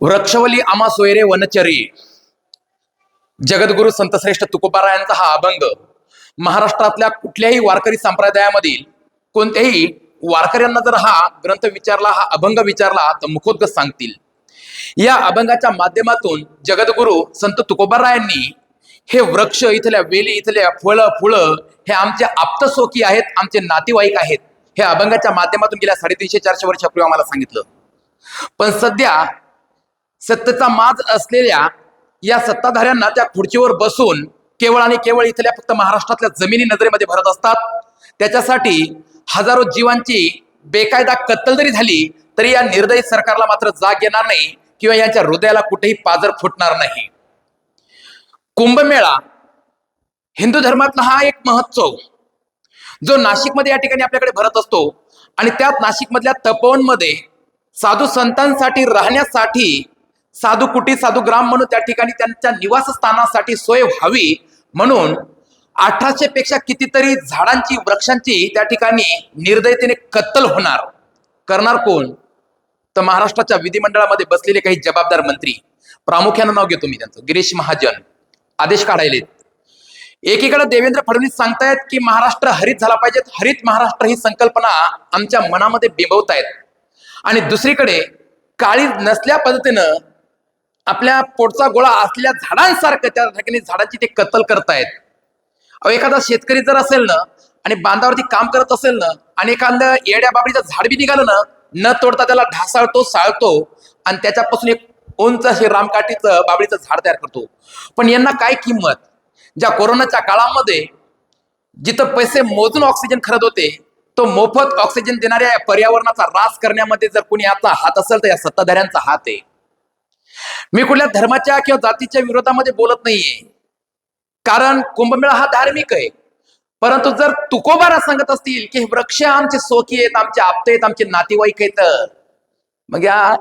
वृक्षवली आमा सोयरे वनचरी. जगद्गुरु संतश्रेष्ठ तुकोबारायांचा हा अभंग महाराष्ट्रातल्या कुठल्याही वारकरी संप्रदायामधील कोणत्याही वारकऱ्यांना जर हा ग्रंथ विचारला हा अभंग विचारला तर मुखोद्गत सांगतील. या अभंगाच्या माध्यमातून जगद्गुरु संत तुकोबारायांनी हे वृक्ष इथल्या वेली इथल्या फळं फुळं हे आमचे आप्तसोकी आहेत आमचे नातेवाईक आहेत. हे अभंगाच्या माध्यमातून गेल्या साडेतीनशे चारशे वर्षापूर्वी आम्हाला सांगितलं. पण सध्या सत्तेचा माज असलेल्या या सत्ताधाऱ्यांना त्या खुर्चीवर बसून केवळ आणि केवळ इथल्या फक्त महाराष्ट्रातल्या जमिनी नजरेमध्ये भरत असतात. त्याच्यासाठी हजारो जीवांची बेकायदा कत्तल जरी झाली तरी या निर्दयी सरकारला मात्र जाग येणार नाही किंवा यांच्या हृदयाला कुठेही पाजर फुटणार नाही. कुंभमेळा हिंदू धर्मातला हा एक महोत्सव जो नाशिकमध्ये या ठिकाणी आपल्याकडे भरत असतो आणि त्यात नाशिकमधल्या तपोवनमध्ये साधू संतांसाठी राहण्यासाठी साधू कुटी साधू ग्राम म्हणून त्या ठिकाणी त्यांच्या निवासस्थानासाठी सोय व्हावी. म्हणून अठराशे पेक्षा कितीतरी झाडांची वृक्षांची त्या ठिकाणी निर्दयतेने कत्तल होणार. करणार कोण? तर महाराष्ट्राच्या विधिमंडळामध्ये बसलेले काही जबाबदार मंत्री. प्रामुख्यानं नाव घेतो मी त्यांचं. गिरीश महाजन. आदेश काढायलेत. एकीकडे देवेंद्र फडणवीस सांगतायत की महाराष्ट्र हरित झाला पाहिजे. हरित महाराष्ट्र ही संकल्पना आमच्या मनामध्ये बिंबवतायत. आणि दुसरीकडे काळी नसल्या पद्धतीनं आपल्या पोटचा गोळा असल्या झाडांसारखं त्या ठिकाणी झाडांची ते कत्तल करतायत. अहो एखादा शेतकरी जर असेल ना आणि बांधावरती काम करत असेल ना आणि एखादं येड्या बाबडीचं झाड बी निघालं ना न तोडता त्याला ढासाळतो साळतो आणि त्याच्यापासून एक उंच असे रामकाठीचं बाबडीचं झाड तयार करतो. पण यांना काय किंमत? ज्या कोरोनाच्या काळामध्ये जिथं पैसे मोजून ऑक्सिजन खरत होते तो मोफत ऑक्सिजन देणाऱ्या पर्यावरणाचा रास करण्यामध्ये जर कोणी याचा हात असेल तर या सत्ताधाऱ्यांचा हात आहे. मी कुठल्या धर्माच्या किंवा जातीच्या विरोधामध्ये बोलत नाहीये. कारण कुंभमेळा हा धार्मिक आहे. परंतु जर तुकोबारा सांगत असतील की हे वृक्ष आमचे सोखी आहेत आमचे आपते आहेत आमचे नातेवाईक आहेत. मग या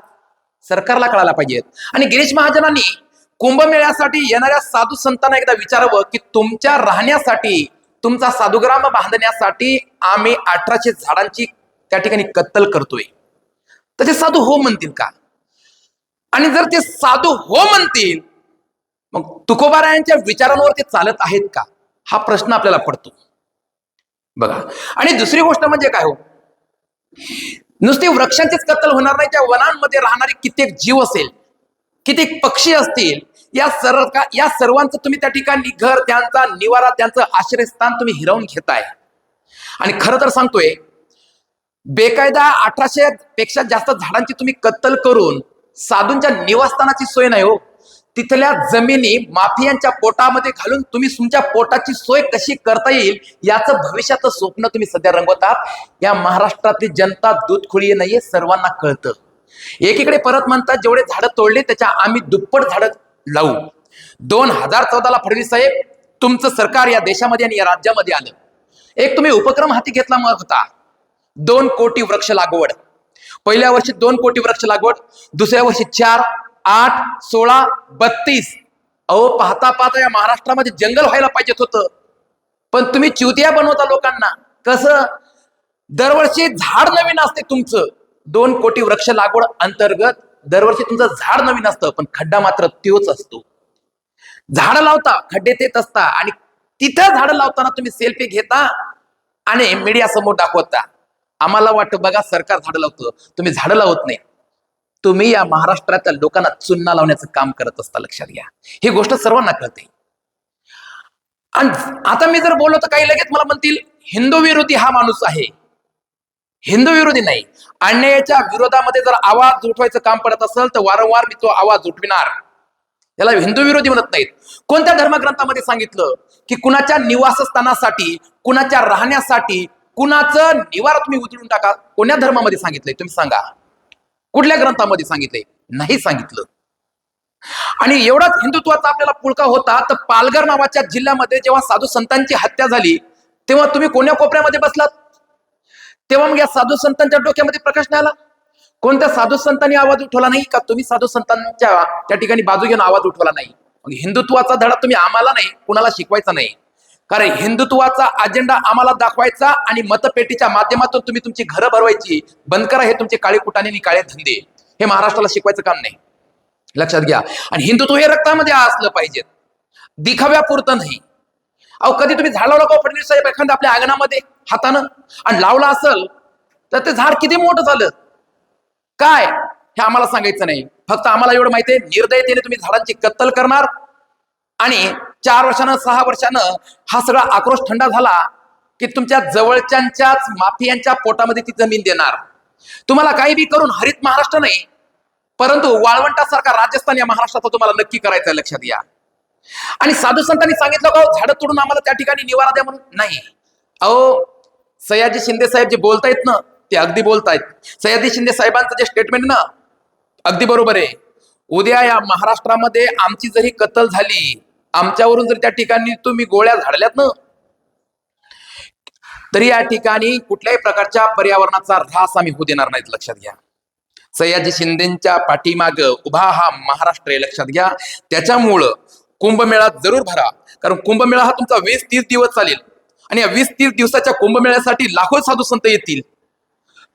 सरकारला कळायला पाहिजेत आणि गिरीश महाजनांनी कुंभमेळ्यासाठी येणाऱ्या साधू संतांना एकदा विचारावं की तुमच्या राहण्यासाठी तुमचा साधुग्राम बांधण्यासाठी आम्ही अठराशे झाडांची त्या ठिकाणी कत्तल करतोय. तर ते साधू हो म्हणतील का? आणि जर ते साधू हो म्हणतील मग तुकोबारायांच्या विचारांवर ते चालत आहेत का? हा प्रश्न आपल्याला पडतो. बघा. आणि दुसरी गोष्ट म्हणजे काय हो? नुसती वृक्षांचीच कत्तल होणार नाही त्या वनांमध्ये राहणारे कित्येक जीव असेल कित्येक पक्षी असतील या सर्व या सर्वांचं तुम्ही त्या ठिकाणी घर त्यांचा निवारा त्यांचं आश्रयस्थान तुम्ही हिरावून घेताय. आणि खरं तर सांगतोय बेकायदा अठराशे पेक्षा जास्त झाडांची तुम्ही कत्तल करून साधूंच्या निवासस्थानाची सोय नाही हो. तिथल्या जमिनी माफियांच्या पोटामध्ये घालून तुम्ही तुमच्या पोटाची सोय कशी करता येईल याचं भविष्याचं स्वप्न तुम्ही सध्या रंगवतात या महाराष्ट्रातली जनता दूधखोळी नाहीये सर्वांना कळतं. एकीकडे परत म्हणतात जेवढे झाडं तोडले त्याच्या आम्ही दुप्पट झाडं लावू. दोन हजार चौदाला फडणवीस साहेब तुमचं सरकार या देशामध्ये आणि या राज्यामध्ये आलं. एक तुम्ही उपक्रम हाती घेतला मग होता. दोन कोटी वृक्ष लागवड. पहिल्या वर्षी दोन कोटी वृक्ष लागवड दुसऱ्या वर्षी चार आठ सोळा बत्तीस. अहो पाहता पाहता या महाराष्ट्रामध्ये जंगल व्हायला पाहिजेत होतं. पण तुम्ही चिवत्या बनवता लोकांना. कसं? दरवर्षी झाड नवीन असते तुमचं. दोन कोटी वृक्ष लागवड अंतर्गत दरवर्षी तुमचं झाड नवीन असतं पण खड्डा मात्र त्योच असतो. झाड लावता खड्डे तेच असता. आणि तिथं झाड लावताना तुम्ही सेल्फी घेता आणि मीडिया समोर दाखवता. आम्हाला वाटतं बघा सरकार झाडं लावतं. तुम्ही झाडं लावत नाही. तुम्ही या महाराष्ट्रातल्या लोकांना चुन्ना लावण्याचं काम करत असता लक्षात घ्या. ही गोष्ट सर्वांना कळते. आणि आता मी जर बोललो तर काही लगेच मला म्हणतील हिंदू विरोधी हा माणूस आहे. हिंदू विरोधी नाही. अन्यायाच्या विरोधामध्ये जर आवाज उठवायचं काम पडत असेल तर वारंवार मी तो आवाज उठविणार. याला हिंदू विरोधी म्हणत नाहीत. कोणत्या धर्मग्रंथामध्ये सांगितलं की कुणाच्या निवासस्थानासाठी कुणाच्या राहण्यासाठी कुणाचं निवारा तुम्ही उचलून टाका. कोण्या धर्मामध्ये सांगितलंय? तुम्ही सांगा. कुठल्या ग्रंथामध्ये सांगितलंय? नाही सांगितलं. आणि एवढाच हिंदुत्वाचा आपल्याला पुळका होता तर पालघर नावाच्या जिल्ह्यामध्ये जेव्हा साधू संतांची हत्या झाली तेव्हा तुम्ही कोण्या कोपऱ्यामध्ये बसलात? तेव्हा मग या साधू संतांच्या डोक्यामध्ये प्रकाश नाही आला? कोणत्या साधू संतांनी आवाज उठवला नाही का? तुम्ही साधू संतांच्या त्या ठिकाणी बाजू घेऊन आवाज उठवला नाही. मग हिंदुत्वाचा धडा तुम्ही आम्हाला नाही कुणाला शिकवायचा नाही. कारण हिंदुत्वाचा अजेंडा आम्हाला दाखवायचा आणि मतपेटीच्या माध्यमातून तुम्ही तुमची घरं भरवायची. बंद करा हे तुमचे काळे कुटाने आणि काळे धंदे. हे महाराष्ट्राला शिकवायचं काम नाही. लक्षात घ्या. आणि हिंदुत्व हे रक्तामध्ये असलं पाहिजे. दिखाव्यापुरतं नाही. अहो कधी तुम्ही झाड लावलं का हो, फडणवीस साहेब? एखाद्या आपल्या अंगणामध्ये हातानं? आणि लावलं असेल तर ते झाड किती मोठं झालं? काय? हे आम्हाला सांगायचं नाही. फक्त आम्हाला एवढं माहिती आहे निर्दयतेने तुम्ही झाडांची कत्तल करणार आणि चार वर्षानं सहा वर्षानं हा सगळा आक्रोश थंडा झाला की तुमच्या जवळच्यांच्याच माफियांच्या पोटामध्ये ती जमीन देणार. तुम्हाला काही बी करून हरित महाराष्ट्र नाही परंतु वाळवंटासारखा राजस्थान या महाराष्ट्राचा तुम्हाला नक्की करायचं लक्षात या आणि साधू संतांनी सांगितलं का हो, झाडं तोडून आम्हाला त्या ठिकाणी निवारा द्या म्हणून? नाही. अहो सयाजी शिंदे साहेब जे बोलतायत ना ते अगदी बोलतायत. सयाजी शिंदे साहेबांचं जे स्टेटमेंट ना अगदी बरोबर आहे. उद्या या महाराष्ट्रामध्ये आमची जरी कत्तल झाली आमच्यावरून जर त्या ठिकाणी तुम्ही गोळ्या झाडल्यात ना तरी या ठिकाणी कुठल्याही प्रकारच्या पर्यावरणाचा ऱ्हास आम्ही होऊ देणार नाहीत लक्षात घ्या. सयाजी शिंदेच्या पाठीमाग उभा हा महाराष्ट्र आहे लक्षात घ्या. त्याच्यामुळं कुंभमेळा जरूर भरा. कारण कुंभमेळा हा तुमचा वीस तीस दिवस चालेल. आणि या वीस तीस दिवसाच्या कुंभमेळ्यासाठी लाखो साधू संत येतील.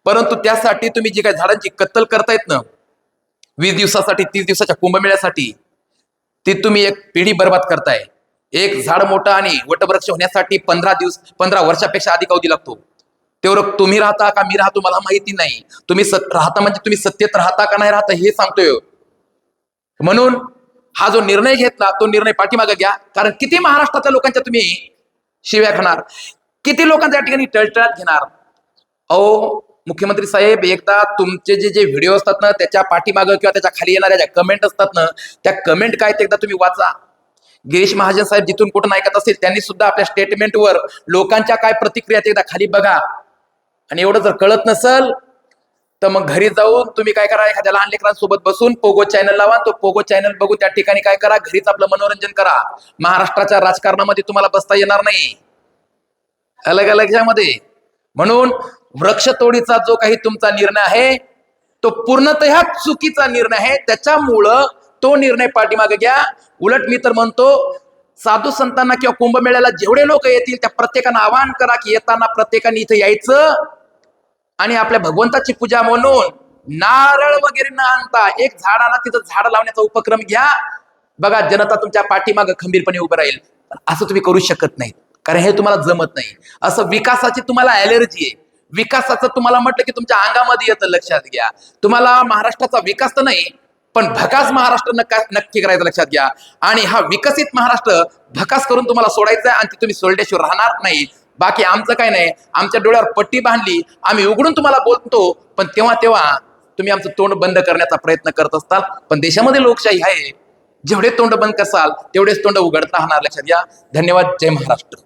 परंतु त्यासाठी तुम्ही जी काही झाडांची कत्तल करतायत ना वीस दिवसासाठी तीस दिवसाच्या कुंभमेळ्यासाठी ती तुम्ही एक पिढी बर्बाद करताय. एक झाड मोठं आणि वटवृक्ष होण्यासाठी पंधरा दिवस पंधरा वर्षापेक्षा अधिक अवधी लागतो. तेवढं तुम्ही राहता का मी राहतो मला माहिती नाही. तुम्ही सत राहता म्हणजे तुम्ही सत्तेत राहता का नाही राहता हे सांगतोय. म्हणून हा जो निर्णय घेतला तो निर्णय पाठीमागे घ्या. कारण किती महाराष्ट्राच्या लोकांच्या तुम्ही शिव्या खाणार. किती लोकांच्या ठिकाणी टळटळत घेणार. अहो मुख्यमंत्री साहेब एकदा तुमचे जे जे व्हिडिओ असतात ना त्याच्या पाठीमागं किंवा त्याच्याखाली येणाऱ्या ज्या कमेंट असतात ना त्या कमेंट काय ते एकदा तुम्ही वाचा. गिरीश महाजन साहेब जिथून कुठून ऐकत असतील त्यांनी सुद्धा आपल्या स्टेटमेंटवर लोकांच्या काय प्रतिक्रिया एकदा खाली बघा. आणि एवढं जर कळत नसल तर मग घरी जाऊन तुम्ही काय करा एखाद्या लहान लेकरांसोबत बसून पोगो चॅनल लावा तो पोगो चॅनल बघून त्या ठिकाणी काय करा घरीच आपलं मनोरंजन करा. महाराष्ट्राच्या राजकारणामध्ये तुम्हाला बसता येणार नाही. अलग अलग यामध्ये. म्हणून वृक्षतोडीचा जो काही तुमचा निर्णय आहे तो पूर्णतः चुकीचा निर्णय आहे. त्याच्यामुळं तो निर्णय पाठीमागे घ्या. उलट मी तर म्हणतो साधू संतांना किंवा कुंभमेळ्याला जेवढे लोक येतील त्या प्रत्येकानं आवाहन करा की येताना प्रत्येकाने इथं यायचं आणि आपल्या भगवंताची पूजा म्हणून नारळ वगैरे न आणता एक झाडाला तिथं झाड लावण्याचा उपक्रम घ्या. बघा जनता तुमच्या पाठीमागं खंबीरपणे उभं राहील. असं तुम्ही करू शकत नाही कारण हे तुम्हाला जमत नाही. असं विकासाची तुम्हाला अलर्जी आहे. विकासाचं तुम्हाला म्हटलं की तुमच्या अंगामध्ये येतं लक्षात घ्या. तुम्हाला महाराष्ट्राचा विकास तर नाही पण भकास महाराष्ट्र नक्का नक्की करायचं लक्षात घ्या. आणि हा विकसित महाराष्ट्र भकास करून तुम्हाला सोडायचा आहे आणि तुम्ही सोडल्याशिवाय राहणार नाही. बाकी आमचं काय नाही. आमच्या डोळ्यावर पट्टी बांधली आम्ही उघडून तुम्हाला बोलतो पण तेव्हा तेव्हा तुम्ही आमचं तोंड बंद करण्याचा प्रयत्न करत असताल. पण देशामध्ये लोकशाही आहे. जेवढे तोंड बंद करसाल तेवढेच तोंड उघडता राहणार लक्षात घ्या. धन्यवाद. जय महाराष्ट्र.